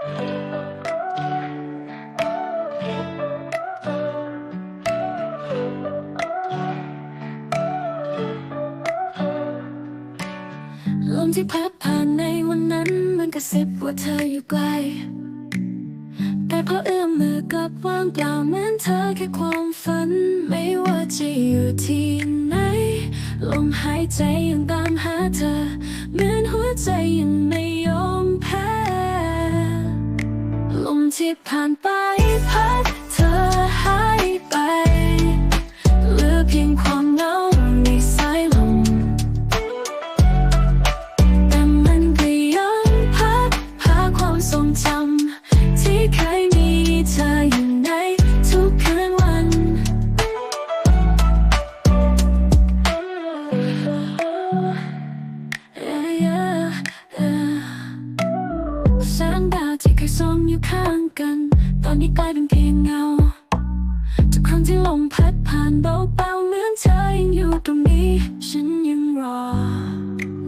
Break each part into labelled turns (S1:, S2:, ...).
S1: ลมที่พัดผ่านในวันนั้นมันกระซิบว่าเธออยู่ไกล แต่พอเอื้อมมือกลับว่างเปล่าเหมือนเธอแค่ความฝัน ไม่ว่าจะอยู่ที่ไหน ลมหายใจยังตามหาเธอ เหมือนหัวใจยังไม่ยอมแพ้ ผ่านไป เคยซ้อมอยู่ข้างกัน ตอนนี้กลายเป็นเพียงเงา ทุกครั้งที่ลมพัดผ่านเบาๆเหมือนเธอยังอยู่ตรงนี้ ฉันยังรอ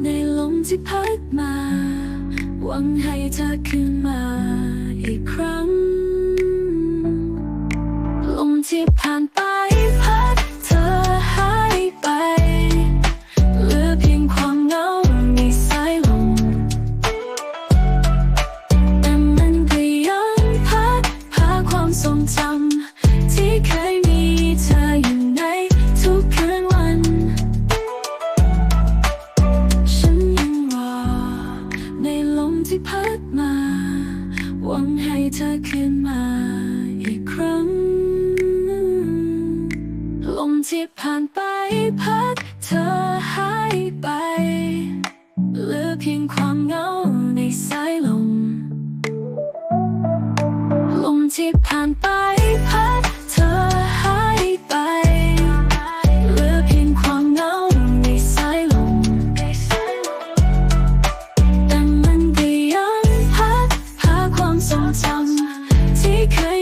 S1: ในลมที่พัดมา หวังให้เธอขึ้นมาอีกครั้ง ทรงจำที่เคยมีเธออยู่ในทุกคืนวัน ฉันยังรอ ในลมที่พัดมา หวังให้เธอขึ้นมาอีกครั้ง ลมที่ผ่านไปพัดเธอหายไป เหลือเพียงความเหงาในใจ ที่ผ่านไปพัดเธอหายไปเหลือเพียงความเงาในสายลมแต่มันก็ยังพัดพาความทรงจำที่เคย